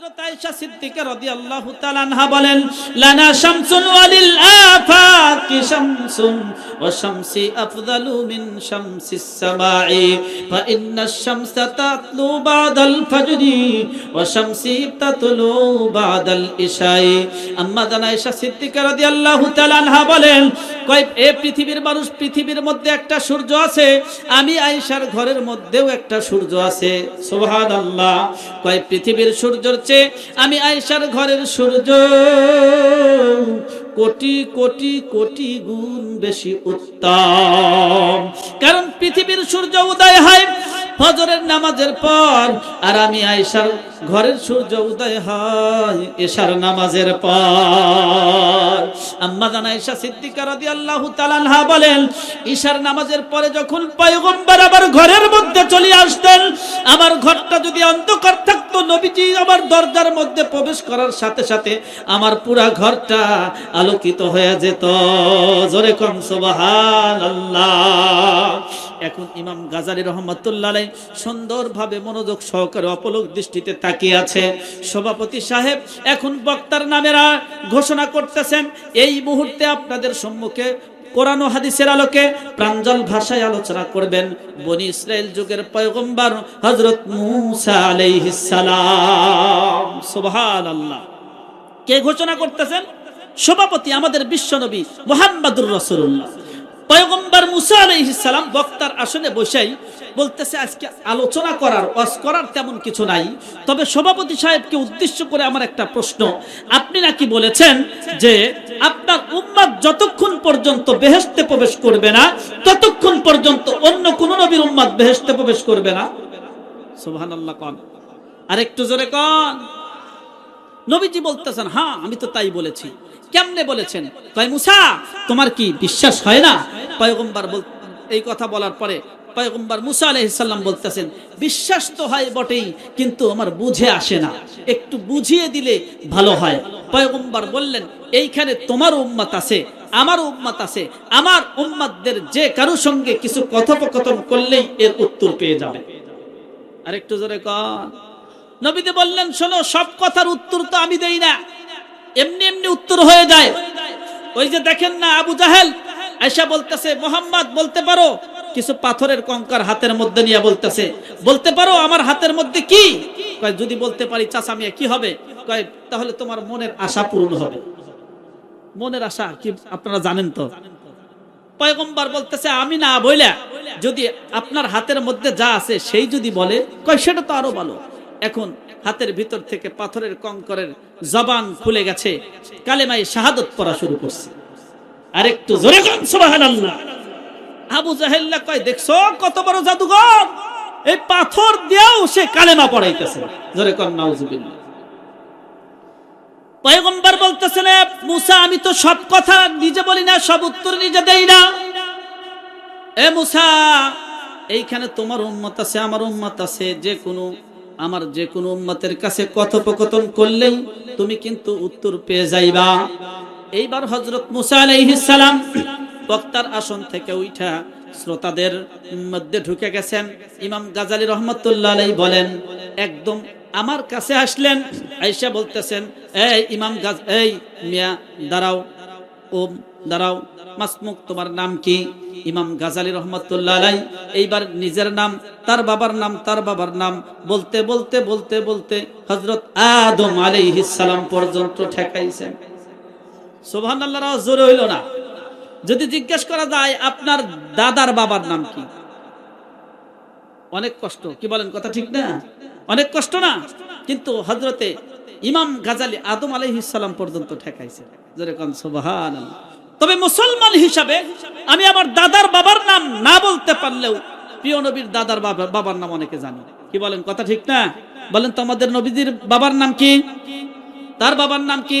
আয়েশা সিদ্দিকা রাদিয়াল্লাহু তাআলা আনহা বলেন, লানা শামসুন ওয়ালিল আফাকি শামসুন ওয়া শামসি আফদালু মিন শামসিস সামাই, ফা ইন্নাশ শামসা তাতলু বাদাল ফাজরি ওয়া শামসি তাতলু বাদাল ইশাই। আম্মা জান আয়েশা সিদ্দিকা রাদিয়াল্লাহু তাআলা আনহা বলেন কয়, এ পৃথিবীর মানুষ, পৃথিবীর মধ্যে একটা সূর্য আছে। আমি আয়েশার ঘরের মধ্যেও একটা সূর্য আছে। সুবহানাল্লাহ। কয়, পৃথিবীর সূর্যর চেয়ে আমি আয়েশার ঘরের সূর্য। কোটি কোটি কোটি গুণ বেশি উত্তম। কারণ পৃথিবীর সূর্য উদয় হয় ফজরের নামাজের পর, আর আমি আয়েশার ঘরের সূর্য উদয় হয় এশার নামাজের পর। আম্মা জান আয়েশা সিদ্দিকা রাদিয়াল্লাহু তাআলা বলেন ঈশার নামাজের পরে যখন পয়গম্বর আবার ঘরের মধ্যে চলে আসতেন, আমার ঘরটা যদি অন্ধকার থাকতো নবীজি আমার দরজার মধ্যে প্রবেশ করার সাথে সাথে আমার পুরা ঘরটা আলোকিত হয়ে যেত। জোরে কম, সুবহানাল্লাহ। এখন ইমাম গাজালি রহমতুল্লাহ সুন্দরভাবে মনোযোগ সহকারে অপলক দৃষ্টিতে তাকিয়ে আছে। সভাপতি সাহেব, এখন বক্তার নামেরা ঘোষণা করতেছেন, এই মুহূর্তে আপনাদের সম্মুখে কোরআন হাদিসের আলোকে প্রাঞ্জল ভাষায় আলোচনা করবেন বনি ইসরায়েল যুগের পয়গম্বর হজরত মুসা আলাইহিস সালাম। সুবহানাল্লাহ। কে ঘোষণা করতেছেন? সভাপতি আমাদের বিশ্বনবী মোহাম্মদুর রাসূলুল্লাহ। পয়গম্বর মুসা আলাইহিসসালাম বক্তার আসনে বসাই বলতেছে, আজকে আলোচনা করার, ওয়াজ করার তেমন কিছু নাই। তবে সভাপতি সাহেবকে উদ্দেশ্য করে আমার একটা প্রশ্ন। আপনি নাকি বলেছেন যে আপনার উম্মাদ যতক্ষণ পর্যন্ত বেহেশতে প্রবেশ করবে না, ততক্ষণ পর্যন্ত অন্য কোন নবীর উম্মাদ বেহেশতে প্রবেশ করবে না। সুবহানাল্লাহ কন। আরেকটু জোরে কন। নবীজি বলতেছেন হ্যাঁ আমি তো তাই বলেছি। কেমনে বলেছেন? কয়, মুসা, তোমার কি বিশ্বাস হয় না? পয়গম্বর বল এই কথা বলার পরে পয়গম্বর মুসা আলাইহিসসালাম বলতেছেন, বিশ্বাস তো হয় বটেই, কিন্তু আমার বুঝে আসে না। একটু বুঝিয়ে দিলে ভালো হয়। পয়গম্বর বললেন, এইখানে তোমার উম্মত আছে আমার উম্মত আছে। আমার উম্মতদের যে কারও সঙ্গে কিছু কথোপকথন করলেই এর উত্তর পেয়ে যাবে। আরেকটু জোরে কন। নবীতে বললেন, শোনো, সব কথার উত্তর তো আমি দেই না। এমনি এমনি উত্তর হয়ে যায়। ওই যে দেখেন না আবু জাহেল আয়সা বলতেছে, মোহাম্মদ, বলতে পারো? কিছু পাথরের কঙ্কার হাতের মধ্যে নিয়ে বলতেছে, বলতে পারো আমার হাতের মধ্যে কি? যদি বলতে পারি চাচা মিয়া, কি হবে? তাহলে তোমার মনের আশা পূরণ হবে। মনের আশা কি আপনারা জানেন তো? পয়গম্বর বলতেছে, আমি না বইলা, যদি আপনার হাতের মধ্যে যা আছে সেই যদি বলে, কয়, সেটা তো আরও ভালো। এখন হাতের ভিতর থেকে পাথরের কঙ্করের জবান খুলে গেছে কালেমাই শাহাদত পড়া শুরু করছে। আরেকটু জোরে সুবহানাল্লাহ। আবু জাহেল্লা কয়, দেখছ কত বড় জাদুঘর? এই পাথর দিয়েও সে কালেমা পড়াইতেছে। জোরে কোন, নাউজুবিল্লাহ। পয়গম্বর বলতেছেন, "এ মুসা, আমি তো সব কথা নিজে বলি না, সব উত্তর নিজে দেই না। এ মুসা, এইখানে তোমার উম্মত আছে, আমার উম্মত আছে, যে কোনো, আমার যে কোনো উম্মতের কাছে কথোপকথন করলেই তুমি কিন্তু উত্তর পেয়ে যাইবা। এইবার হজরত মুসা আলাইহিস সালাম বক্তার আসন থেকে উঠা শ্রোতাদের মধ্যে ঢুকে গেছেন। ইমাম গাজালি রহমতুল্লাহ আলাই বলেন, একদম আমার কাছে আসলেন। আইসা বলতেছেন, এই ইমাম গাজ, এই মিয়া, দাঁড়াও। ও, দাঁড়াও। মাসমুক তোমার নাম কি? ইমাম গাজালি রহমতুল্লাহ আলাই এইবার নিজের নাম, তার বাবার নাম, তার বাবার নাম বলতে বলতে বলতে বলতে হজরত আদম আলাইহিস সালাম পর্যন্ত ঠেকাইছেন। সুবহানাল্লাহ জোরে হইল না। যদি জিজ্ঞেস করা যায়, আপনার দাদার বাবার নাম কি? অনেক কষ্ট, কি বলেন, কথা ঠিক না? অনেক কষ্ট না? কিন্তু হজরতে ইমাম গাজালি আদম আলাইহিসাল্লাম পর্যন্ত ঠেকাইছে। কন, সুবহানাল্লাহ। তবে মুসলমান হিসাবে আমি আমার দাদার বাবার নাম না বলতে পারলেও প্রিয় নবীর দাদার বাবার নাম অনেকে জানি। কি বলেন, কথা ঠিক না? বলেন তো আমাদের নবীজির বাবার নাম কি? তার বাবার নাম কি?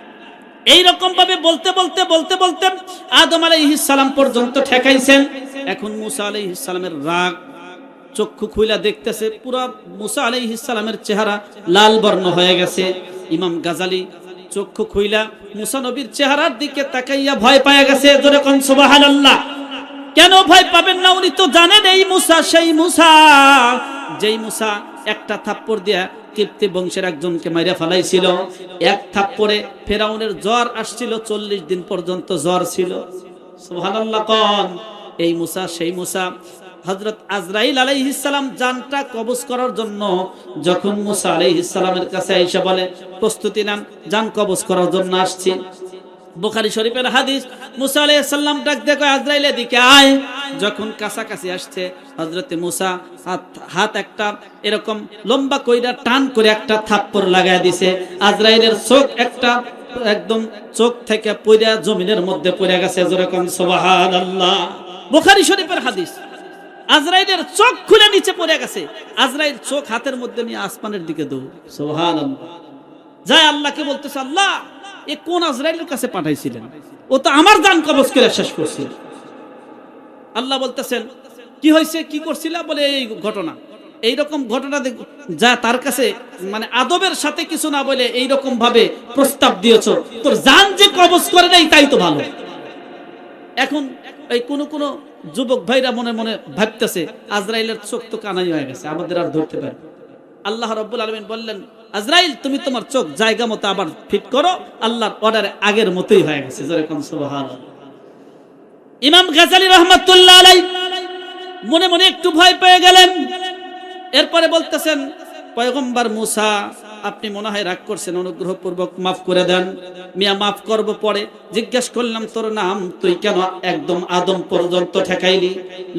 এই রকম ভাবে বলতে বলতে বলতে বলতে আদম সালাম পর্যন্ত ঠেকাইছেন। এখন মুসা সালামের রাগ চক্ষু খুইলা দেখতেছে, পুরা মুসা সালামের চেহারা লাল বর্ণ হয়ে গেছে। ইমাম গাজালি চক্ষু খুইলা মুসা নবীর চেহারার দিকে তাকাইয়া ভয় পায় গেছে, জোরে কোন সুবহানাল্লাহ। কেন ভয় পাবেন না? উনি তো জানেন এই মুসা, সেই মুসা। যেই মুসা একটা থাপ্পড় দিয়া কীর্তি বংশের একজনকে মাইরা ফেলাইছিল। এক থাপ্পড়ে ফেরাউনের জ্বর আসছিল, চল্লিশ দিন পর্যন্ত জ্বর ছিল। এই মুসা, সেই মুসা। হজরত আজরাইল আলাইহিসালাম জানটা কবজ করার জন্য যখন মুসা আলাইহিসালামের কাছে আইসা বলে, প্রস্তুতি নেন জান কবজ করার জন্য আসছি। বুখারী শরীফের হাদিস, মুসা আলাইহিস সালাম ডাক দেখো আজরাইলের দিকে আয়। যখন কাছাকাছি আসছে, হযরতে মুসা হাত একটা এরকম লম্বা কইরা টান করে একটা থাপ্পড় লাগায় দিছে। আজরাইলের চোখ একটা একদম চোখ থেকে পইরা জমিনের মধ্যে পড়ে গেছে যেরকম সুবহানাল্লাহ। বুখারী শরীফের হাদিস, আজরাইলের চোখ খুলে নিচে পড়ে গেছে। আজরাইল চোখ হাতের মধ্যে নিয়ে আসমানের দিকে দৌড়, সুবহানাল্লাহ। যায় আল্লাহকে বলতেছে, আল্লাহ এ কোন আজরাইলের কাছে পাঠাইছিলেন? ও তো আমার জান কবজ করে শেষ করছিল আল্লাহ বলতেছেন, কি হয়েছে কি করছিল? বলে, এই ঘটনা। এই রকম ঘটনা যা তার কাছে মানে আদবের সাথে কিছু না বলে এই রকম ভাবে প্রস্তাব দিয়েছ। তোর জান যে কবজ করে নাই, তাই তো ভালো। এখন এই কোন কোন যুবক ভাইরা মনে মনে ভাবতেছে, আজরাইলের চোখ তো কানাই হয়ে গেছে, আমাদের আর ধরতে পারে আল্লাহ রব্বুল আলমিন বললেন আজরাইল, তুমি তোমার চোখ জায়গা মতো আবার ফিট করো। আল্লাহর অর্ডারে আগের মতোই হয়ে গেছে। ইমাম গাজালি রহমতুল্লাহ আলাই মনে মনে একটু ভয় পেয়ে গেলেন। এরপরে বলতেছেন, পয়গম্বর মুসা, আপনি মনে হয় রাগ করছেন, অনুগ্রহপূর্বক মাফ করে দেন। মিয়া, মাফ করব পরে। জিজ্ঞেস করলাম, তোর নাম তুই কেন একদম আদম পর্যন্ত ঠেকাইলি?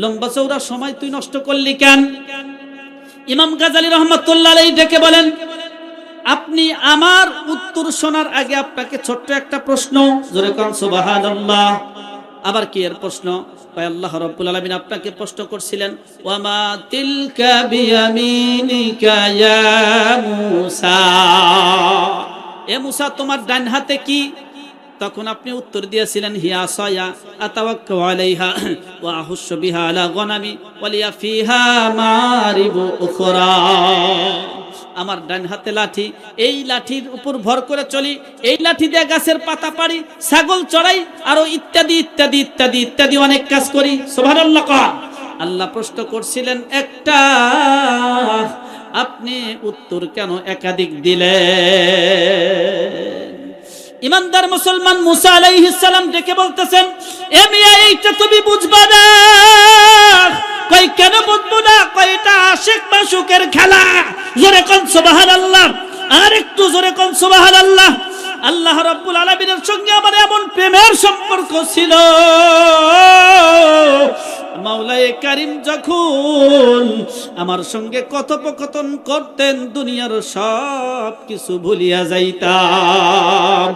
লম্বা চৌড়া সময় তুই নষ্ট করলি কেন? ইমাম গাজালি রহমতুল্লাহ ডেকে বলেন আপনি আমার উত্তর শোনার আগে আপনাকে ছোট্ট একটা প্রশ্ন। আবার কি এর প্রশ্ন? আল্লাহ রাব্বুল আপনাকে প্রশ্ন করছিলেন, ওয়ামা তিলকা বিয়ামিনিকা এ তোমার ডান হাতে কি? তখন আপনি উত্তর দিয়েছিলেন, হিয়া সয়া ওয়া বিহা ফিহা আমার ডান হাতে লাঠি, এই লাঠির উপর ভর করে চলি, এই লাঠি দিয়ে গাছের পাতা পাড়ি, ছাগল চড়াই, আরও ইত্যাদি ইত্যাদি ইত্যাদি ইত্যাদি অনেক কাজ করি। সুবহানাল্লাহ কর। আল্লাহ প্রশ্ন করছিলেন, একটা, আপনি উত্তর কেন একাধিক দিলেন? ইমানদার মুসলমান মুসা আলাইহিস সালাম ডেকে বলতেছেন, এ মিয়া, এইটা তুমি বুঝবা না। কই কেন বুঝব না? কই কয়টা আশিক মাসুকের খেলা। জোরে কোন, সুবহানাল্লাহ। আর একটু জোরে কোন, সুবহানাল্লাহ। আল্লাহ আল্লাহ রাব্বুল আলামিনের সঙ্গে আমার এমন প্রেমের সম্পর্ক ছিল মাওলায়ে কারিম যখন আমার সঙ্গে কথোপকথন করতেন, দুনিয়ার সব কিছু ভুলিয়া যাইতাম।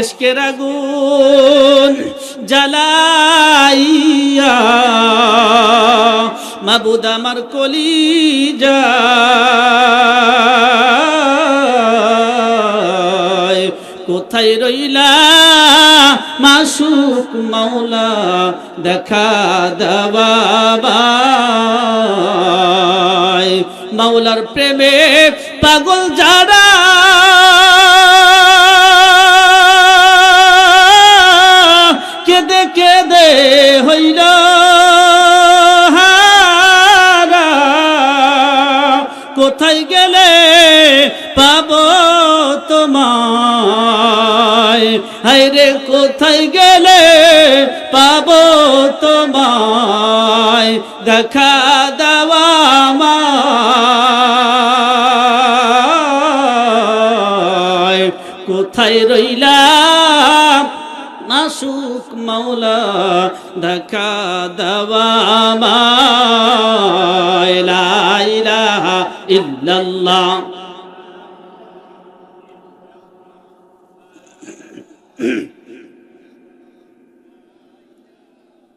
এসকের আগুন জ্বালাইয়া, মাবুদ আমার কলি কোথায় রইলা? মাসুক মাওলা দেখা দাবাই মাওলার প্রেমে পাগল যারা কেদে কেদে হইল কোথায় গেলে পাব তোমায়? হাইরে কোথায় গেলে পাব তোমায় দেখা দেওয়া। কোথায় রইলাম মাসুক মাওলা দেখা দেওয়া। ইল্লাল্লাহ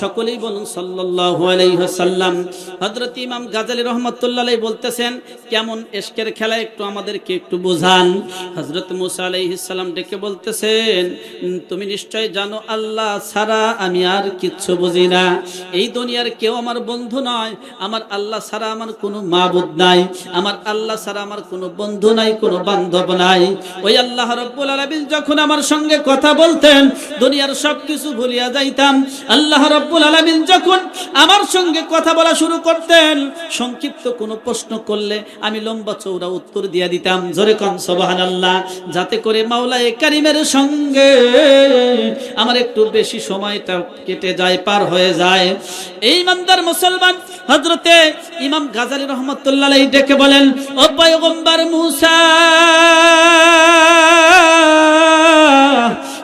সকলেই বলুন সাল্লাল্লাহু আলাইহি ওয়াসাল্লাম। হযরত ইমাম গাজালি রাহমাতুল্লাহ আলাইহি বলতেছেন, কেমন এশকের খেলা একটু আমাদেরকে একটু বোঝান। হযরত মুসা আলাইহিস সালাম ডেকে বলতেছেন তুমি নিশ্চয় জানো আল্লাহ ছাড়া আমি আর কিচ্ছু বুঝি না। এই দুনিয়ার কেউ আমার বন্ধু নয়। আমার আল্লাহ ছাড়া আমার কোনো মাবুদ নাই। আমার আল্লাহ ছাড়া আমার কোনো বন্ধু নাই, কোনো বান্ধব নাই। ওই আল্লাহ রব্বুল আলামিন যখন আমার সঙ্গে কথা বলতেন, দুনিয়ার সব কিছু ভুলিয়া যাইতাম। আল্লাহ রব্বুল আলামিন যখন আমার সঙ্গে কথা বলা শুরু করতেন, সংক্ষিপ্ত কোনো প্রশ্ন করলে আমি লম্বা চৌড়া উত্তর দিয়া দিতাম। জোরে কন, সুবহানাল্লাহ। যাতে করে মাওলায়ে কারিমের সঙ্গে আমার একটু বেশি সময়টা কেটে যায়, পার হয়ে যায়। এই ইমানদার মুসলমান হজরতে ইমাম গাজালি রহমতুল্লাহ ডেকে বলেন, ও পয়গম্বর মুসা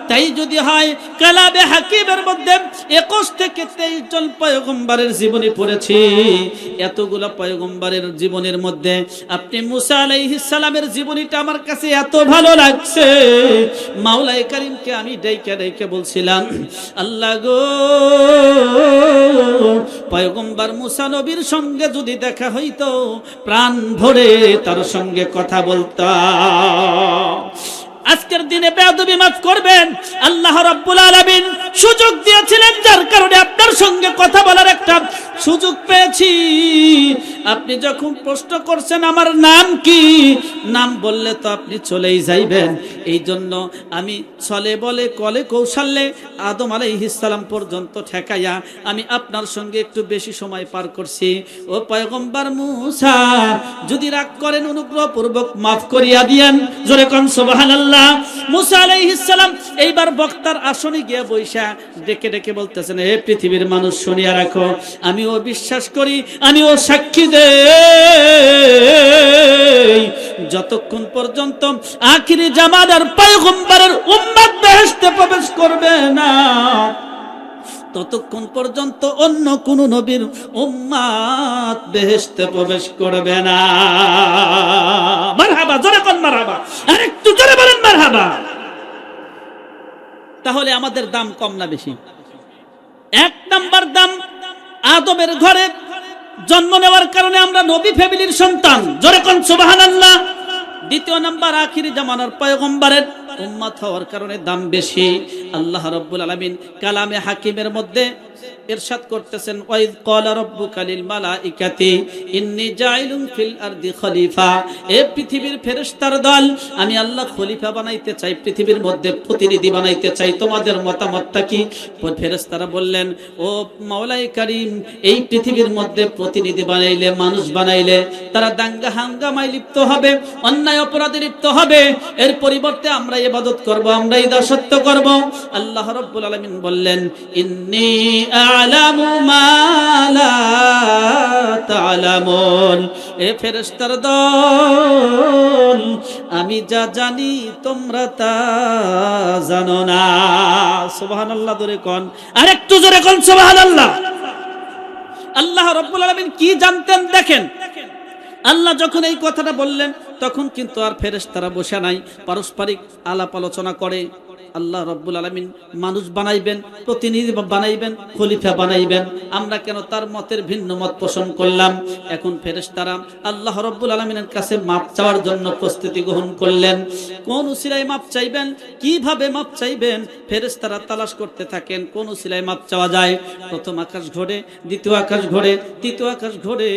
তাই যদি হয়, কালাবে হাকিমের মধ্যে একুশ থেকে তেইশ জন পয়গম্বরের জীবনী পড়েছি। এতগুলো পয়গম্বরের জীবনের মধ্যে আপনি মুসা সালামের জীবনীটা আমার কাছে এত ভালো লাগছে। মাওলাই করিমকে আমি ডাইকে ডাইকে বলছিলাম, আল্লাহ গো, পয়গম্বর মুসা নবীর সঙ্গে যদি দেখা হইতো, প্রাণ ভরে তার সঙ্গে কথা বলতাম। আজকের দিনে বেয়াদবি মাফ করবেন। আল্লাহ রাব্বুল আলামিন সুযোগ দিয়েছিলেন, যার কারণে আপনার সঙ্গে কথা বলার একটা সুযোগ পেয়েছি। আপনি যখন প্রশ্ন করছেন, আমার নাম কি? নাম বললে তো আপনি চলেই যাইবেন। এই জন্য আমি চলে বলে, কলে কৌশল্যে আদম সালাম পর্যন্ত ঠেকাইয়া আমি আপনার সঙ্গে একটু বেশি সময় পার করছি। ও পয়গম্বর মুসা, যদি রাগ করেন অনুগ্রহ পূর্বক মাফ করিয়া দিয়েন। জোরে কোন, সুবহানাল্লাহ। মুসা আলাইহিস সালাম এইবার বক্তার আসনে গিয়ে বৈশা ডেকে ডেকে বলতেছেন হে পৃথিবীর মানুষ শুনিয়া রাখো আমি ও বিশ্বাস করি আমি ও সাক্ষী দে যতক্ষণ পর্যন্ত আখিরি জামাদার পয়গম্বরের উম্মত বেহেশতে প্রবেশ করবে না ততক্ষণ পর্যন্ত অন্য কোন নবীর উম্মাত বেহেশতে প্রবেশ করবে না। মারহাবা, জোরে কোন মারহাবা, আরেকটু জোরে বলেন মারহাবা। তাহলে আমাদের দাম কম না বেশি? এক নাম্বার দাম আদমের ঘরে জন্ম নেওয়ার কারণে আমরা নবী ফ্যামিলির সন্তান। জোরে কোন সুবহানাল্লাহ। দ্বিতীয় নাম্বার আখিরি জামানার পয়গম্বরের উম্মত হওয়ার কারণে দাম বেশি। আল্লাহ রব্বুল আলমিন কালামে হাকিমের মধ্যে করতেছেন, ওয়াইদ ক্বালা রাব্বুকা লিল মালাইকাতি, ইন্নী জাইলুন ফিল আরদি খলিফা। এ পৃথিবীর ফেরেশতার দল, আমি আল্লাহ খলিফা বানাইতে চাই, পৃথিবীর মধ্যে প্রতিনিধি বানাইতে চাই, তোমাদের মতামতটা কি? ফেরেশতারা বললেন, ও মাওলাই এই পৃথিবীর মধ্যে প্রতিনিধি বানাইলে, মানুষ বানাইলে, তারা দাঙ্গা হাঙ্গামায় লিপ্ত হবে, অন্যায় অপরাধে লিপ্ত হবে। এর পরিবর্তে আমরা ইবাদত করব, আমরা দাসত্ব করব। আল্লাহ রাব্বুল আলামিন বললেন, ইন্নী আ'লামু মা লা তা'লামুন। এ ফেরেশতার দল আমি যা জানি তোমরা তা জানো না। সুবহানাল্লাহ ধরে কোন? আরেকটু জোরে কোন সুবহানাল্লাহ? আল্লাহ আল্লাহ রব্বুল আলামিন কি জানতেন দেখেন? আল্লাহ যখন এই কথাটা বললেন, তখন কিন্তু আর ফেরেশতারা বসে নাই, পারস্পরিক আলাপ আলোচনা করে। আল্লাহ রব্বুল আলমিন মানুষ বানাইবেন, প্রতিনিধি বানাইবেন, খলিফা বানাইবেন। আমরা কেন তার মতের ভিন্ন মত পোষণ করলাম? এখন ফেরেশতারা আল্লাহ রব্বুল আলমিনের কাছে মাপ চাওয়ার জন্য প্রস্তুতি গ্রহণ করলেন। কোন উসিলায় মাপ চাইবেন? কীভাবে মাপ চাইবেন? ফেরেশতারা তালাশ করতে থাকেন, কোন উসিলায় মাপ চাওয়া যায়? প্রথম আকাশ ঘোরে দ্বিতীয় আকাশ ঘোরে তৃতীয় আকাশ ঘোরে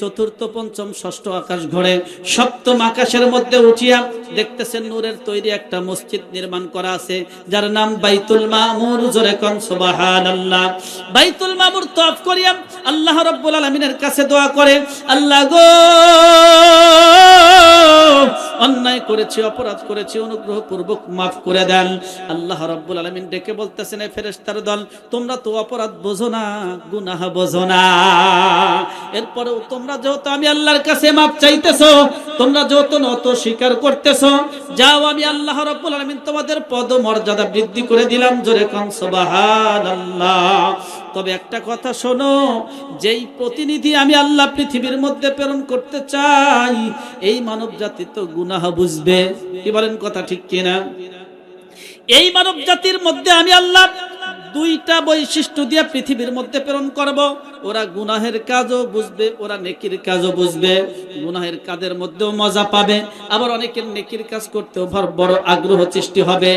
চতুর্থ, পঞ্চম, ষষ্ঠ আকাশ ঘোরে সপ্তম আকাশের মধ্যে উঠিয়া দেখতেছেন নূরের তৈরি একটা মসজিদ নির্মাণ করা আছে। যার নাম বাইতুল মামুর, জোরে কন সুবহানাল্লাহ। বাইতুল মামুর তফ করিয়াম আল্লাহ রাব্বুল আলামিনের কাছে দোয়া করে, আল্লাহ গো অন্যায় করেছি, অপরাধ করেছি, অনুগ্রহ পূর্বক মাফ করে দেন। আল্লাহ রাব্বুল আলামিন ডেকে বলতেছেন, এ ফেরেশতার দল, তোমরা তো অপরাধ বোঝো না, গুনাহ বোঝো না। এরপরেও তোমরা যেহেতু আমি আল্লাহর কাছে মাপ চাইতেছো, তোমরা যেহেতু নত স্বীকার করতেছো, যাও আমি আল্লাহ রাব্বুল আলামিন তোমাদের পদ মর্যাদা বৃদ্ধি করে দিলাম। জোরে কন, সুবহানাল্লাহ। তবে একটা কথা শোনো, যেই প্রতিনিধি আমি আল্লাহ পৃথিবীর মধ্যে প্রেরণ করতে চাই, এই মানব জাতি তো গুনাহ বুঝবে। কি বলেন কথা ঠিক কিনা? এই মানব জাতির মধ্যে আমি আল্লাহ দুইটা বৈশিষ্ট্য দিয়ে পৃথিবীর মধ্যে প্রেরণ করব। ওরা গুনাহের কাজও বুঝবে, ওরা নেকির কাজও বুঝবে। গুনাহের কাজের মধ্যেও মজা পাবে। আবার অনেকের নেকির কাজ করতেও বড় আগ্রহ সৃষ্টি হবে।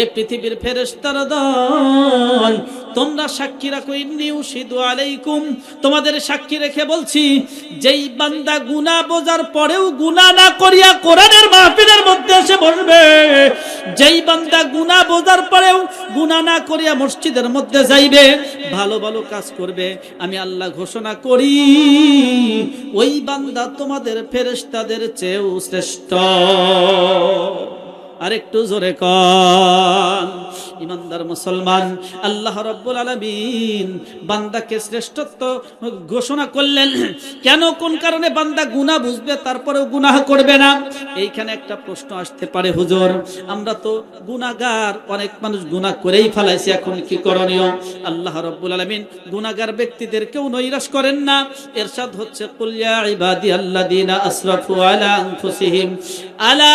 এ পৃথিবীর ফেরেশতার দল, তোমরা সাক্ষী রাখো, ইন্নি উশিদু আলাইকুম। তোমাদের সাক্ষী রেখে বলছি, যেই বান্দা গুনাহ বোঝার পরেও গুনাহ না করিয়া কোরআনের মাহফিলের মধ্যে এসে বসবে, যেই বান্দা গুনাহ বোঝার পরেও গুনাহ না করিয়া মসজিদের মধ্যে যাইবে, ভালো ভালো কাজ করবে, আমি আল্লাহ ঘোষণা করি, ওই বান্দা তোমাদের ফেরেস্তাদের চেয়েও শ্রেষ্ঠ। আরেকটু জোরে কন। ইমানদার মুসলমান, আল্লাহ রব্বুল আলামিন বান্দাকে শ্রেষ্ঠত্ব ঘোষণা করলেন। কেন, কোন কারণে বান্দা গুনাহ বুঝবে, তারপরেও গুনাহ করবে না? এইখানে একটা প্রশ্ন আসতে পারে, হুজুর। আমরা তো গুনাহগার, অনেক মানুষ গুনাহ করেই ফেলাইছি, এখন কি করণীয়? আল্লাহ রব্বুল আলামিন গুনাহগার ব্যক্তিদেরকেও নৈরাশ করেন না। এরশাদ হচ্ছে, কুল ইয়া ইবাদি আল্লাযীনা আসরাফু আলা আনফুসিহিম। আলা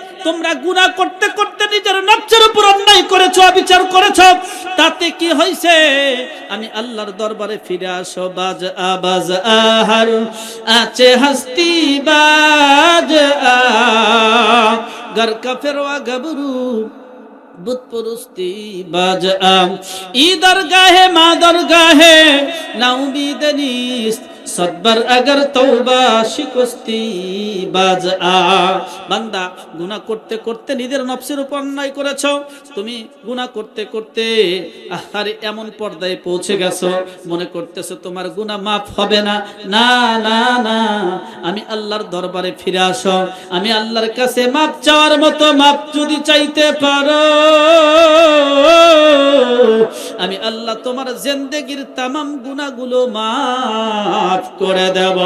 তোমরা গুনাহ করতে করতে নিজের নফসের উপর অন্যায় করেছ বিচার করেছ, তাতে কি হয়েছে আমি আল্লাহর দরবারে ফিরে আসো, বাজ আবাজ আহার আছে হাস্তি, বাজ আ, গর কা ফেরওয়া গবরু, বুত পুরুস্তি, বাজ আম ই মা দরগাহে না উম্মীদ নিস্ত সদবার আগর তওবা শিকস্তি বাজ আ। বান্দা, গুনাহ করতে করতে নিজের নফসের উপর অন্যায় করেছ। তুমি গুনাহ করতে করতে আরে এমন পর্দায় পৌঁছে গেছো। মনে করতেছো তোমার গুনাহ মাফ হবে না। না না না, আমি আল্লাহর দরবারে ফিরে আসো। আমি আল্লাহর কাছে মাপ চাওয়ার মতো মাপ যদি চাইতে পারো। আমি আল্লাহ তোমার জেন্দেগির তামাম গুনাহগুলো মাফ করে দেব।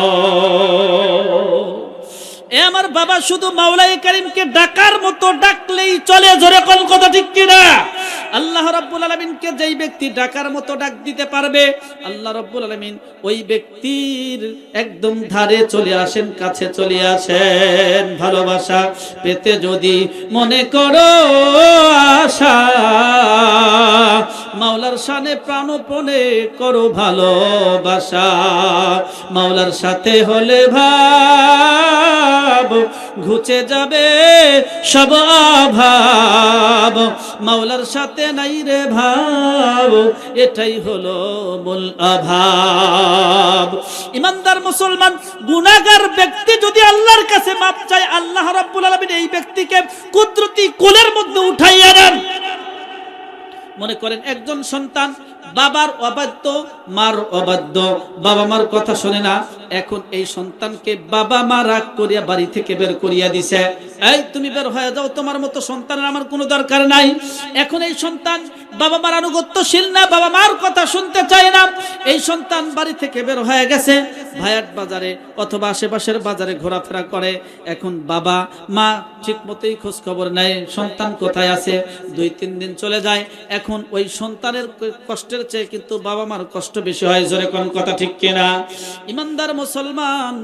এ আমার বাবা শুধু মাওলাই করিমকে ডাকার মতো ডাকলেই চলে, জোরে কোন কথা ঠিক কিনা? আল্লাহ রাব্বুল আলামিনকে যেই ব্যক্তি ডাকার মতো ডাক দিতে পারবে, আল্লাহ রাব্বুল আলামিন ওই ব্যক্তির একদম ধারে চলে আসেন, কাছে চলে আসেন। ভালোবাসা পেতে যদি মনে করো আশা, মাওলার শানে প্রাণপণে করো ভালোবাসা। মাওলার সাথে হলে ভাব, ঘুচে যাবে সব অভাব। মাওলার সাথে নাই রে ভাব, এটাই হলো মূল অভাব। ইমানদার মুসলমান, গুনাহগার ব্যক্তি যদি আল্লাহর কাছে মাপ চায়, আল্লাহ রাব্বুল আলামিন এই ব্যক্তিকে কুদরতি কোলের মধ্যে উঠাইয়া নেন মনে করেন একজন সন্তান বাবার অবাধ্য, মার অবাধ্য। বাবা মার কথা শোনে না। এখন এই সন্তানকে বাবা মা রাগ করিয়া বাড়ি থেকে বের করিয়া দিছে। এই, তুমি বের হয়ে যাও, তোমার মতো সন্তানের আমার কোনো দরকার নাই। এখন এই সন্তান বাবা মার আনুগত্যশীল না, বাবা মার কথা শুনতে চায় না। এই সন্তান বাড়ি থেকে বের হয়ে গেছে, ভায়াট বাজারে অথবা আশেপাশের বাজারে ঘোরাফেরা করে। এখন বাবা মা ঠিক মতোই খোঁজ খবর নেয়, সন্তান কোথায় আছে? দুই, তিন দিন চলে যায়। এখন ওই সন্তানের কষ্টের চেয়ে কিন্তু বাবা মার কষ্ট বেশি হয়, জোরে কোন কথা ঠিক কিনা? ইমানদার মুসলমান,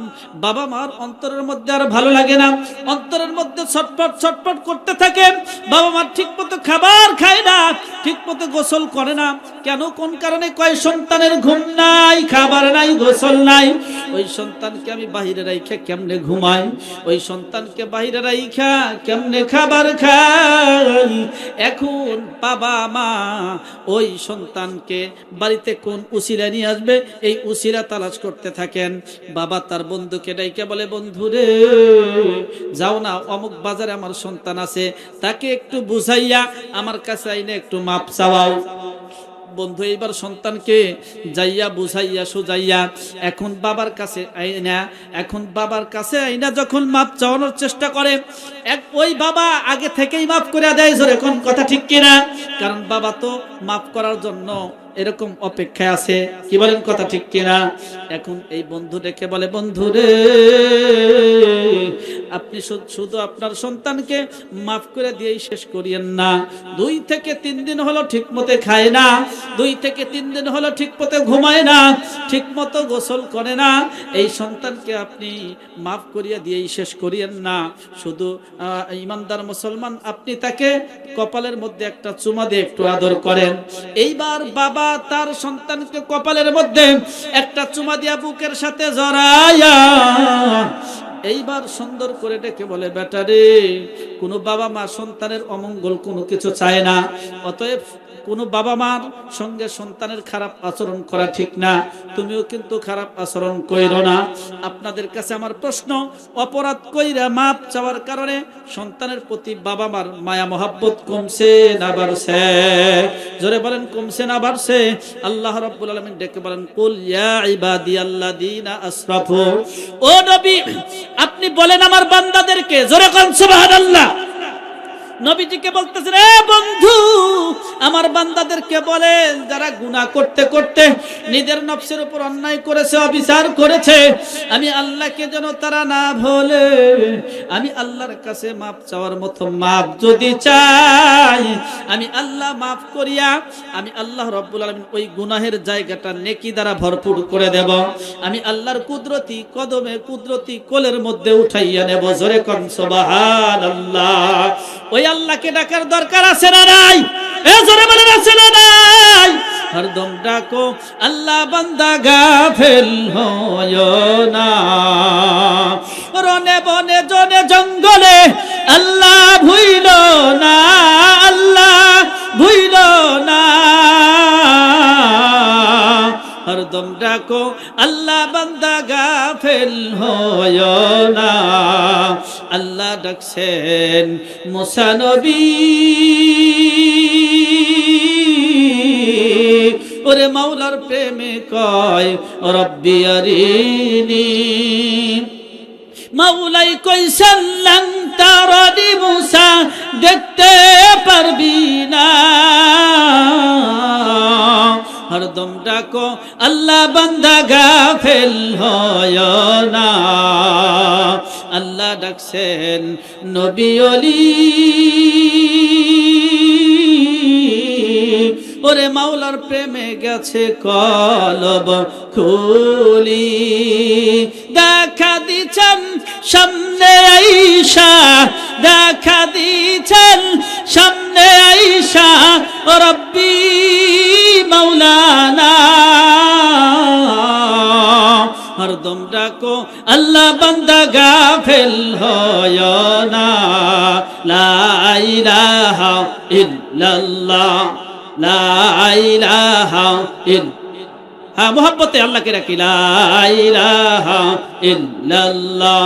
বাবা মার অন্তরের মধ্যে আর ভালো লাগে না। অন্তরের মধ্যে ছটপট ছটপট করতে থাকে। বাবা মার ঠিক মতো খাবার খায় না ঠিক মতো গোসল করে না। কেন? কোন কারণে? কয়, সন্তানের ঘুম নাই, খাবার নাই, গোসল নাই। ওই সন্তানকে আমি বাহিরে রাইখা কেমনে ঘুমাই? ওই সন্তানকে বাহিরে রাইখা কেমনে খাবার খাই? এখন বাবা মা ওই সন্তানকে বাড়িতে কোন উসিলা নিয়ে আসবে? এই উসিলা তালাশ করতে থাকেন। বাবা তার বন্ধুকে ডাইকে বলে, বন্ধু রে, যাও না, অমুক বাজারে আমার সন্তান আছে। তাকে একটু বুঝাইয়া আমার কাছে আইনে একটু মাপ চাওয়াও। বন্ধু, এইবার সন্তানকে যাইয়া বুঝাইয়া সুজাইয়া, এখন বাবার কাছে আইনা এখন বাবার কাছে আইনা যখন মাপ চাওয়ানোর চেষ্টা করে, এক ওই বাবা আগে থেকেই মাফ করে দেয় এখন কথা ঠিক কিনা? কারণ বাবা তো মাফ করার জন্য এরকম অপেক্ষায় আছে। কি বলেন কথা ঠিক কিনা? এখন এই বন্ধু ডেকে বলে, বন্ধু রে, আপনি শুধু আপনার সন্তানকে মাফ করে দিয়েই শেষ করিয়েন না। দুই থেকে তিন দিন হলো ঠিক মতে খায় না। দুই থেকে তিন দিন হলো ঠিক মতে ঘুমায় না। ঠিক মতো গোসল করে না। এই সন্তানকে আপনি মাফ করিয়ে দিয়েই শেষ করিয়েন না। শুধু ইমানদার মুসলমান, আপনি তাকে কপালের মধ্যে একটা চুমা দিয়ে একটু আদর করেন। এইবার বাবা তার সন্তানকে কপালের মধ্যে একটা চুমা দিয়া বুকের সাথে জড়াইয়া, এইবার সুন্দর করে ডেকে বলে বেটারে কোনো বাবা মা সন্তানের অমঙ্গল কোনো কিছু চায় না। অতএব কোনো বাবা মার সঙ্গে সন্তানের খারাপ আচরণ করা ঠিক না। তুমিও কিন্তু খারাপ আচরণ কইরো না। আপনাদের কাছে আমার প্রশ্ন, অপরাধ কইরা মাপ চাওয়ার কারণে সন্তানের প্রতি বাবা মার মায়া মহাব্বত কমছে না বাড়ছে? জোরে বলেন, কমছে না বাড়ছে? আল্লাহ রাব্বুল আলামিন ডেকে বলেন, কুল ইয়া ইবাদিয়াল্লাযীনা আসরাফু। ও নবী, আপনি বলেন আমার বান্দাদেরকে, জোরে কোন সুবহানাল্লাহ। নবীজিকে বলতেছেন, এ বন্ধু, আমার বান্দাদেরকে বলেন যারা গুনাহ করতে করতে নিজের নফসের উপর অন্যায় করেছে, অবিচার করেছে, আমি আল্লাহকে যেন তারা না ভোলে, আমি আল্লাহর কাছে মাপ চাওয়ার মতো মাপ যদি চাই, আমি আল্লাহ মাফ করিয়া, আমি আল্লাহ রব্বুল আলমিন ওই গুনাহের জায়গাটা নেকি দ্বারা ভরপুর করে দেব, আমি আল্লাহর কুদরতি কদমে, কুদরতি কোলের মধ্যে উঠাইয়া নেব, জোরে কন, সুবহানাল্লাহ। ওই আল্লাহকে ডাকার দরকার আছে না নাই? এ জোরে বলেন, আছে না নাই? হরদম ডাকো আল্লাহ বান্দা গাফেল হয় না। রনে বনে জনে জঙ্গলে আল্লাহ ভুইল না। হরদম ডাকো, আল্লাহ বান্দা গাফেল হয় না। আল্লাহ ডাকছেন মুসানবী ওরে মাওলার প্রেমে কয়, রব্বি আরিনি। মাওলাই কইছেন লাং তারাদি মুসা দেখতে পারবি না। হরদম ডাকো, আল্লাহ বান্দা গাফেল হয় না। আল্লাহ ডাকছেন নবী অলি। ওরে মাওলার প্রেমে গেছে কলব খুলি। দেখা দিচ্ছেন সামনে আইসা দেখা দিচ্ছেন সামনে আইসা রব্বি। মাওলানা হরদম ডাকো আল্লাহ বান্দা গাফেল হয় না। লা ইলাহা ইল্লাল্লাহ, লা ইলাহা ইল। হ্যাঁ মোহাব্বতে আল্লাহকে রাখি, লা ইলাহা ইল্লাল্লাহ।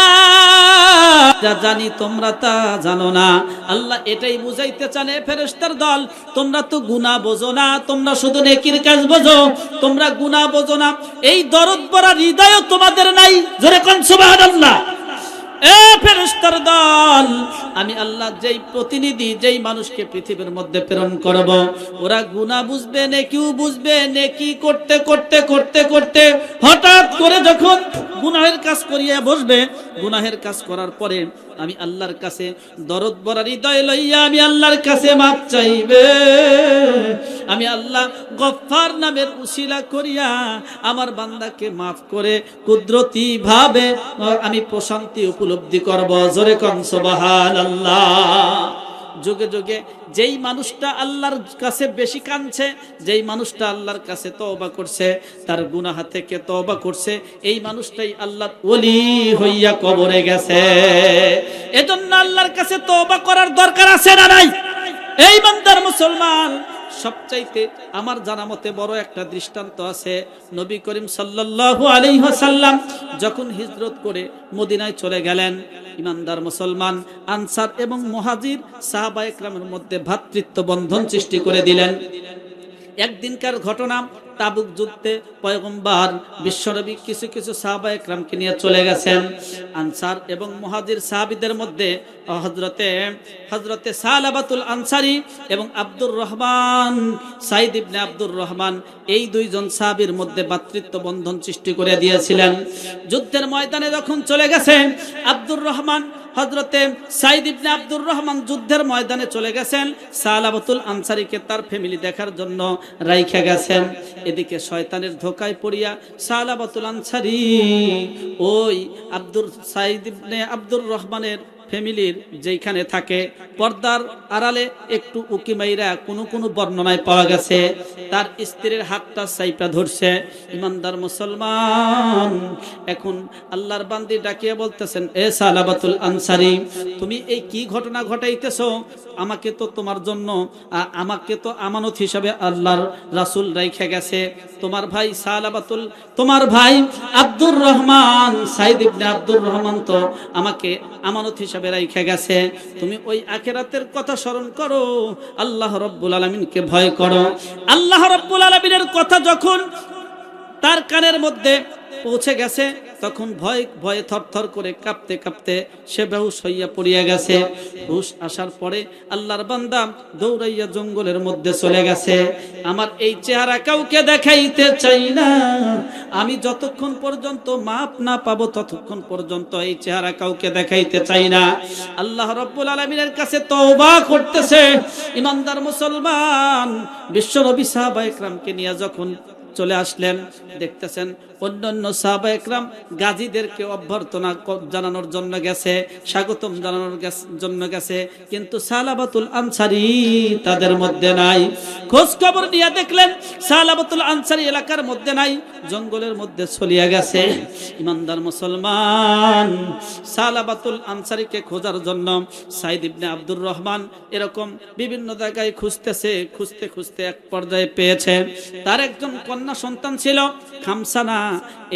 যা জানি, তোমরা তা জানো না। আল্লাহ এটাই বুঝাইতে চান ফেরেস্তার দল, তোমরা তো গুনা বোঝো না, তোমরা শুধু নেকির কাজ বোঝো, তোমরা গুনা বোঝো না। এই দরদ পরা হৃদয় তোমাদের নাই। জোরে কনসুবাহ সুবহানাল্লাহ। দল, আমি আল্লাহ যেই প্রতিনিধি, যেই মানুষকে পৃথিবীর মধ্যে প্রেরণ করব, ওরা গুনাহ বুঝবে, নেকিও বুঝবে, নেকি করতে করতে করতে করতে, হঠাৎ করে যখন গুনাহের কাজ করিয়া বসবে, গুনাহের কাজ করার পরে আমি আল্লাহর কাছে দরদ বরার হৃদয় লইয়া আমি আল্লাহর কাছে মাপ চাইবে। আমি আল্লাহ গফার নামের উশিলা করিয়া আমার বান্দাকে মাফ করে কুদরতি ভাবে আমি প্রশান্তি উপলব্ধি করব। জোরে কন, সুবহানাল্লাহ। যুগে যুগে যেই মানুষটা আল্লাহর কাছে বেশি কাঁদছে, যেই মানুষটা আল্লাহর কাছে তওবা করছে, তার গুনা হাত থেকে তওবা করছে, এই মানুষটাই আল্লাহর ওলি হইয়া কবরে গেছে। এজন্য আল্লাহর কাছে তওবা করার দরকার আছে না নাই? এই বান্দার মুসলমান সবচাইতে আমার জানা মতে বড় একটা দৃষ্টান্ত আছে। নবী করিম সাল্লাল্লাহু আলাইহি ওয়াসাল্লাম যখন হিজরত করে মদিনায় চলে গেলেন, ইমানদার মুসলমান, আনসার এবং মুহাজির সাহাবা একরামের মধ্যে ভ্রাতৃত্ব বন্ধন সৃষ্টি করে দিলেন। একদিনকার ঘটনা তাবুক যুদ্ধে পয়গম্বর, বিশ্বনবী কিছু কিছু সাহাবা একরামকে নিয়ে চলে গেছেন। আনসার এবং মুহাজির সাহাবিদের মধ্যে হজরতে হজরতে সালাবাতুল আনসারি এবং আব্দুর রহমান, সাইদ ইবনে আব্দুর রহমান এই দুইজন সাহাবির মধ্যে ভাতৃত্ব বন্ধন সৃষ্টি করে দিয়েছিলেন। যুদ্ধের ময়দানে যখন চলে গেছেন আব্দুর রহমান হজরতে সাইদ ইবনে আব্দুর রহমান যুদ্ধের ময়দানে চলে গেছেন। সালাবতুল আনসারিকে তার ফ্যামিলি দেখার জন্য রাইখা গেছেন। এদিকে শয়তানের ধোকায় পড়িয়া সালাবতুল আনসারি ওই আব্দুর সাইদ ইবনে আব্দুর রহমানের ফ্যামিলির যেখানে থাকে, পর্দার আড়ালে একটু উকিমাইরা কোনো কোনো বর্ণনায় পাওয়া গেছে। তার স্ত্রীর হাতটা সাইপা ধরছে। ইমানদার মুসলমান, এখন আল্লাহর বান্দি ডাকিয়া বলতেছেন, এ সালাবাতুল আনসারি, তুমি এই কি ঘটনা ঘটাইতেছো? আমাকে তো তোমার জন্য আমাকে তো আমানত হিসাবে আল্লাহর রাসূল রাইখা গেছে। তোমার ভাই সালাবাতুল, তোমার ভাই আব্দুর রহমান, সাইদ ইবনে আব্দুর রহমান তো আমাকে আমানত হিসাবে রাইখা গেছে। তুমি ওই আখেরাতের কথা স্মরণ করো। আল্লাহ রব্বুল আলমিনকে ভয় করো। আল্লাহ রব্বুল আলমিনের কথা যখন তার কানের মধ্যে পৌঁছে গেছে তখন ভয়, ভয়ে থরথর করে কাঁপতে কাঁপতে সে বেহুশ হইয়া পড়িয়া গেছে। হুশ আসার পরে আল্লাহর বান্দা দৌড়াইয়া জঙ্গলের মধ্যে চলে গেছে। আমার এই চেহারা কাউকে দেখাইতে চাই না। আমি যতক্ষণ পর্যন্ত মাপ না পাবো ততক্ষণ পর্যন্ত এই চেহারা কাউকে দেখাইতে চাই না। আল্লাহ রব্বুল আলমিনের কাছে তওবা করতেছে। ইমানদার মুসলমান বিশ্ব নবী সাহাবা নিয়ে যখন চলে আসলেন, দেখতেছেন অন্যান্য সাহাবা একরাম গাজীদেরকে অভ্যর্থনা জানানোর জন্য গেছে, স্বাগতম জানানোর জন্য গেছে, কিন্তু সালাবাতুল আনসারি তাদের মধ্যে নাই। খোঁজ খবর নিয়ে দেখলেন সালাবাতুল আনসারি এলাকার মধ্যে নাই, জঙ্গলের মধ্যে চলিয়া গেছে। ইমানদার মুসলমান, সালাবাতুল আনসারিকে খোঁজার জন্য সাইদ ইবনে আব্দুর রহমান এরকম বিভিন্ন জায়গায় খুঁজতেছে, খুঁজতে খুঁজতে এক পর্যায়ে পেয়েছে। তার একজন কন্যা সন্তান ছিল, খামসানা।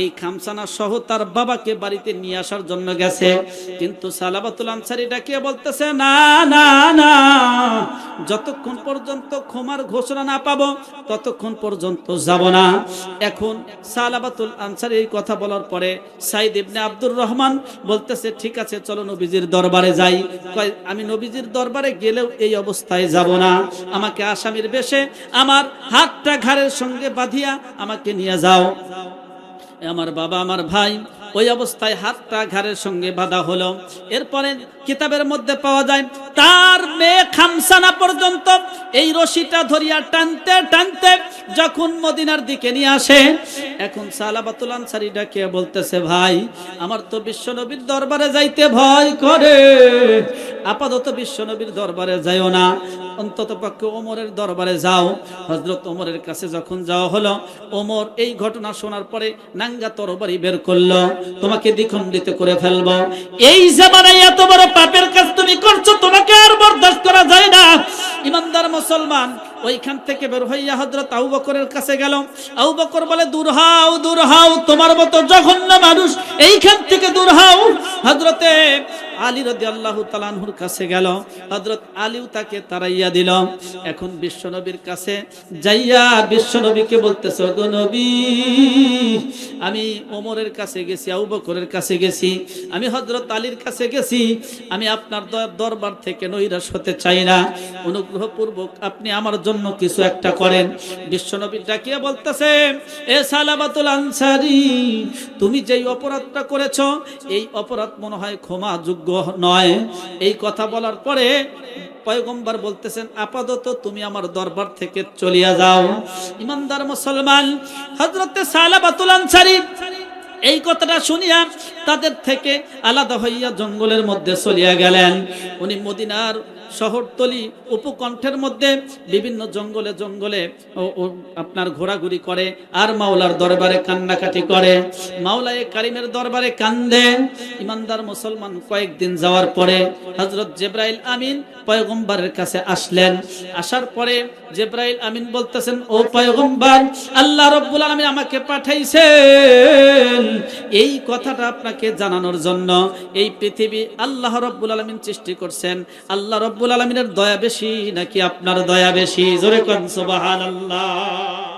এই খামসানা সহ তার বাবাকে বাড়িতে নিয়ে আসার জন্য গেছে। কিন্তু সালাবাতুল আনসারি ডাকিয়ে বলতেছে? না না না। যতক্ষণ পর্যন্ত ক্ষমার ঘোষণা না পাবো, ততক্ষণ পর্যন্ত যাব না। এখন সালাবাতুল আনসারি এই কথা বলার পরে সাইদ ইবনে আব্দুর রহমান বলতেছে, ঠিক আছে, চলো নবীজির দরবারে যাই। আমি নবীজির দরবারে গেলেও এই অবস্থায় যাব না। আমাকে আসামির বেশে আমার হাতটা ঘাড়ের সঙ্গে বাঁধিয়া আমাকে নিয়ে যাও। আমার বাবা, আমার ভাই, ওই অবস্থায় হাতটা ঘাড়ের সঙ্গে বাঁধা হলো। এরপরে কিতাবের মধ্যে পাওয়া যায়, তার মেয়ে খামসানা পর্যন্ত এই রশিটা ধরিয়া টানতে টানতে যখন মদিনার দিকে নিয়ে আসে, এখন সালাবাতুল আনসারি ডাকে বলতেছে, ভাই, আমার তো বিশ্বনবীর দরবারে যাইতে ভয় করে। আপাতত বিশ্বনবীর দরবারে যাইও না। অন্তত পক্ষে ওমরের দরবারে যাও। হজরত ওমরের কাছে যখন যাওয়া হলো, ওমর এই ঘটনা শোনার পরে নাঙ্গা তরবারি বের করল। তোমাকে দ্বিখণ্ডিত করে ফেলব। এই জামানায় এত বড় পাপের কাজ তুমি করছ, তোমাকে আর বরদাস্ত করা যায় না। ইমানদার মুসলমান, ওইখান থেকে বের হইয়া হজরত আবু বকরের কাছে গেল। আবু বকর বলে, দূর হাও দূর হাও, তোমার মতো জঘন্য মানুষ এইখান থেকে দূর হাও। হজরতে আলী রদি আল্লাহ তালানহুর কাছে গেল। হজরত আলীও তাকে তারাইয়া দিল। এখন বিশ্বনবীর কাছে যাইয়া বিশ্বনবীকে বলতেছ নবী, আমি ওমরের কাছে গেছি, আবু বকরের কাছে গেছি, আমি হজরত আলীর কাছে গেছি, আমি আপনার দরবার থেকে নৈরাস হতে চাই না। অনুগ্রহপূর্বক আপনি আমার জন্য কিছু একটা করেন। বিশ্বনবী ডাকিয়ে বলতেছে, এ সালাবাতুল আনসারি, তুমি যেই অপরাধটা করেছ, এই অপরাধ মনে হয় ক্ষমা যোগ্য নয়। এই কথা বলার পরে পয়গম্বর বলতেছেন, আপাতত তুমি আমার দরবার থেকে চলিয়া যাও। ইমানদার মুসলমান হজরতে এই কথাটা শুনিয়া তাদের থেকে আলাদা হইয়া জঙ্গলের মধ্যে চলিয়া গেলেন। উনি মদিনার শহরতলি উপকণ্ঠের মধ্যে বিভিন্ন জঙ্গলে জঙ্গলে আপনার ঘোরাঘুরি করে, আর মাওলার দরবারে কান্নাকাটি করে। মাওলায়ে কারিমের দরবারে কান্দে। ইমানদার মুসলমান কয়েকদিন যাওয়ার পরে হজরত জেব্রাইল আমিন পয়গম্বরের কাছে আসলেন। আসার পরে জেব্রাইল আমিন বলতেছেন, ও পয়গম্বর, আল্লাহ রব্বুল আলামিন আমাকে পাঠাইছেন। এই কথাটা আপনাকে জানানোর জন্য এই পৃথিবী আল্লাহ রব্বুল আলামিন সৃষ্টি করছেন। আল্লাহ রব্বুল আলামিনের দয়া বেশি নাকি আপনার দয়া বেশি? জোরে কোন সুবহানাল্লাহ।